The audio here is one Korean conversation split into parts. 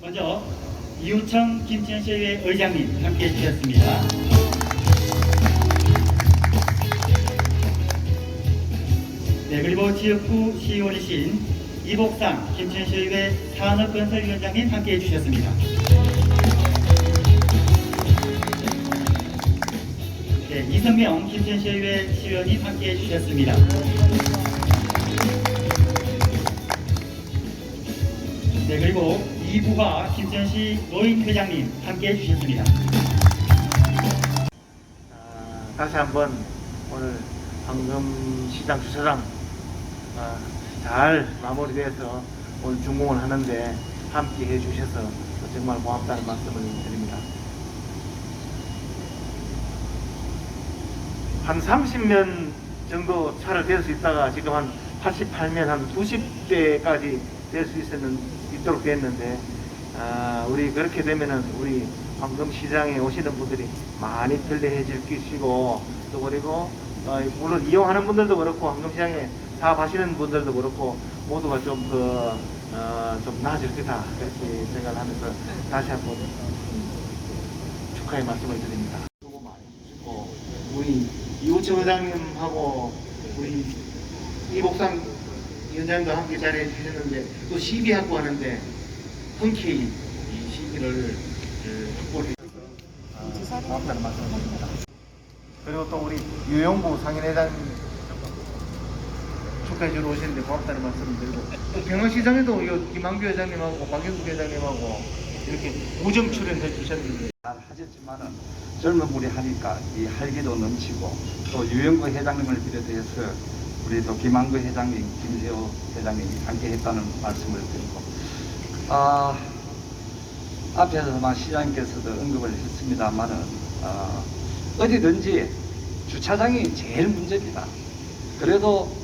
먼저 이우청 김천시의회 의장님 함께 해 주셨습니다. 네, 그리고 지역구 시의원이신 이복상 김천시의회 산업건설위원장님 함께 해 주셨습니다. 네, 이성명 김천시의회 시의원님 함께 해 주셨습니다. 네, 그리고 이부가 김천 시 노인 회장님 함께 해 주셨습니다. 아, 다시 한번 오늘 황금시장 주차장 아, 잘 마무리돼서 오늘 준공을 하는데 함께 해주셔서 정말 고맙다는 말씀을 드립니다. 한 30년 정도 차를 댈 수 있다가 지금 한 88면 한 90대까지 될 수 있었는 있도록 됐는데 아, 우리 그렇게 되면은 우리 황금 시장에 오시는 분들이 많이 편리해질 것이고 또 그리고 어, 물론 이용하는 분들도 그렇고 황금 시장에 사업하시는 분들도 그렇고 모두가 좀그 어, 좀 나아질 거다 그렇게 생각하면서 다시 한번 축하의 말씀을 드립니다. 우리 이우철 회장님하고 우리 이복상 위원장도 함께 자리해 주셨는데 또 시비 확보 하는데 흔쾌히 이 시비를 그, 확보를 해주셔서 어, 고맙다는 말씀을 드립니다. 그리고 또 우리 유영부 상인회장님 축하해 주러 오시는데 고맙다는 말씀을 드리고 또 병원시장에도 이 김한규 회장님하고 박영국 회장님하고 이렇게 우정 출연해 주셨는데 잘 하셨지만은 젊은 분이 하니까 이 활기도 넘치고 또 유영구 회장님을 비롯해서 우리 또 김한구 회장님, 김세호 회장님이 함께 했다는 말씀을 드리고 아 앞에서만 시장님께서도 언급을 했습니다만은 어, 어디든지 주차장이 제일 문제입니다. 그래도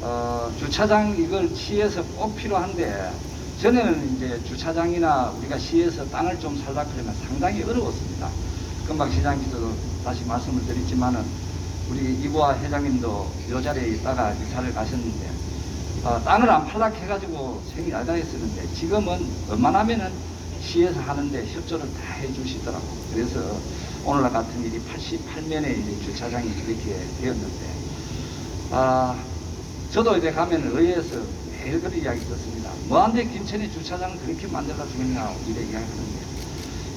어, 주차장 이걸 시에서 꼭 필요한데 전에는 이제 주차장이나 우리가 시에서 땅을 좀 살다 그러면 상당히 어려웠습니다. 금방 시장님께서도 다시 말씀을 드렸지만은 우리 이구화 회장님도 이 자리에 있다가 이사를 가셨는데 어, 땅을 안 팔락 해가지고 생이 나다했었는데 지금은 웬만하면은 시에서 하는데 협조를 다 해주시더라고. 그래서 오늘날 같은 일이 88면에 이제 주차장이 그렇게 되었는데 아 저도 이제 가면 의회에서 매일 그런 이야기 듣습니다. 뭐한데 김천에 주차장을 그렇게 만들어 주겠냐 이래 이야기하는데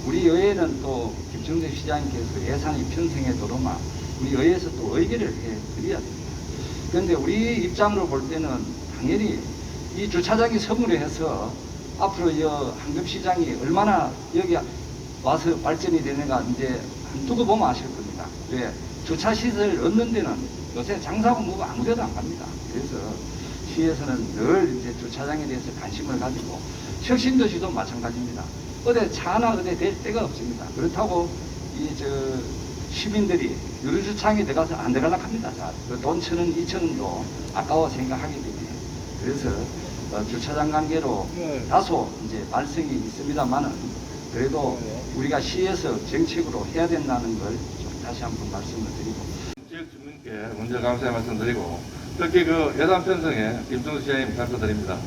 우리 의회는 또 김정재 시장님께서 예산이 편성에 도로만 우리 의회에서 또 의결을 해 드려야 됩니다. 그런데 우리 입장으로 볼 때는 당연히 이 주차장이 선물을 해서 앞으로 이 한금시장이 얼마나 여기 와서 발전이 되는가 이제 두고 보면 아실 겁니다. 왜? 주차 시설 얻는 데는 요새 장사하고 뭐고 아무 데도 안 갑니다. 그래서 시에서는 늘 이제 주차장에 대해서 관심을 가지고 혁신도시도 마찬가지입니다. 어디 차나 어디 댈 데가 없습니다. 그렇다고 이 저 시민들이 유류주차장에 들어가서 안 들어가려고 합니다. 그돈천 원, 이천 원도 아까워 생각하기 때문에 그래서 어, 주차장 관계로 다소 이제 발생이 있습니다만은 그래도 우리가 시에서 정책으로 해야 된다는 걸 좀 다시 한번 말씀을 드리고 지역 주민께 먼저 감사의 말씀 드리고 특히 그 예산 편성에 김정수 시장님 감사드립니다.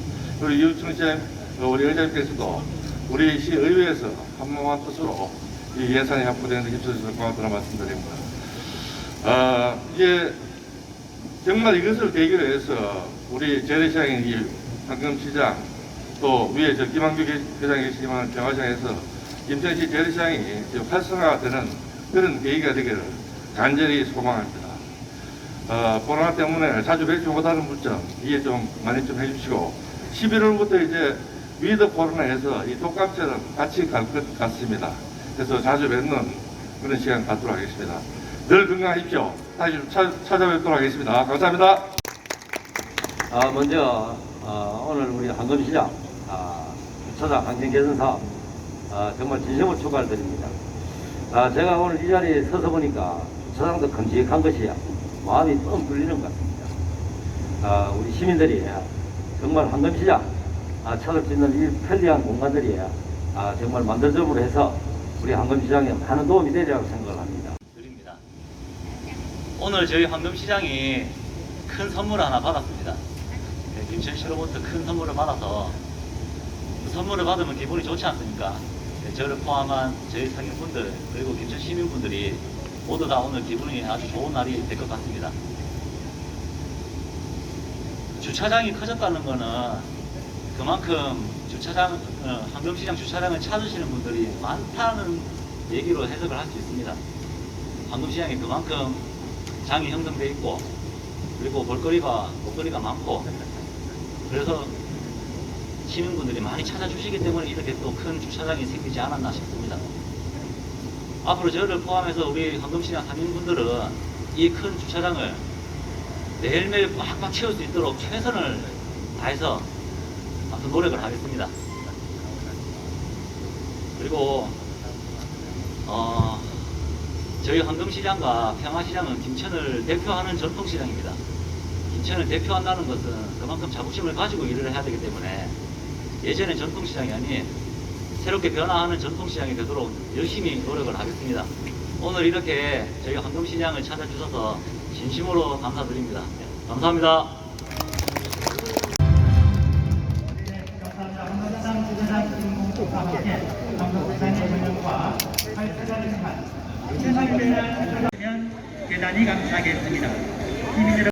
그리고 이우충 시장, 어, 우리 의장님께서도 우리 시 의회에서 한몸한 뜻으로 이 예산이 확보되는 데 힘써주셔서 고맙다는 말씀드립니다. 아, 이제 정말 이것을 계기로 해서 우리 재래시장인 이 황금시장 또 위에 저 김한규 회- 회장이 계시지만 경화시장에서 김천시 재래시장이 활성화되는 그런 계기가 되기를 간절히 소망합니다. 어, 코로나 때문에 자주 뵙지 못하는 분점 이해 좀 많이 좀 해주시고 11월부터 이제 위드 코로나에서 이 독감처럼 같이 갈 것 같습니다. 그래서 자주 뵙는 그런 시간 갖도록 하겠습니다. 늘 건강하십시오. 다시 찾아뵙도록 하겠습니다. 감사합니다. 아, 먼저 어, 오늘 우리 한금시장 아, 주차장 환경 개선 사업 아, 정말 진심으로 축하를 드립니다. 아, 제가 오늘 이 자리에 서서 보니까 주차장도 큼직한 것이 마음이 뻥 뚫리는 것 같습니다. 아, 우리 시민들이 정말 한금시장 아, 찾을 수 있는 이 편리한 공간들이 아, 정말 만들점으로 해서 우리 한금시장에 많은 도움이 되리라고 생각을 합니다. 드립니다. 오늘 저희 황금시장이 큰 선물을 하나 받았습니다. 네, 김천시 로부터 큰 선물을 받아서 선물을 받으면 기분이 좋지 않습니까? 네, 저를 포함한 저희 상인분들 그리고 김천 시민분들이 모두 다 오늘 기분이 아주 좋은 날이 될 것 같습니다. 주차장이 커졌다는 거는 그만큼 주차장, 어, 황금시장 주차장을 찾으시는 분들이 많다는 얘기로 해석을 할 수 있습니다. 황금시장이 그만큼 장이 형성돼 있고 그리고 볼거리가 먹거리가 많고 그래서 시민분들이 많이 찾아주시기 때문에 이렇게 또 큰 주차장이 생기지 않았나 싶습니다. 앞으로 저를 포함해서 우리 황금시장 상인분들은 이 큰 주차장을 매일매일 꽉꽉 채울 수 있도록 최선을 다해서 아무튼 노력을 하겠습니다. 그리고 어, 저희 황금시장과 평화시장은 김천을 대표하는 전통시장입니다. 김천을 대표한다는 것은 그만큼 자부심을 가지고 일을 해야 되기 때문에 예전의 전통시장이 아닌 새롭게 변화하는 전통시장이 되도록 열심히 노력을 하겠습니다. 오늘 이렇게 저희 황금시장을 찾아주셔서 진심으로 감사드립니다. 네, 감사합니다. 감사합니다. 대단히 감사하겠습니다.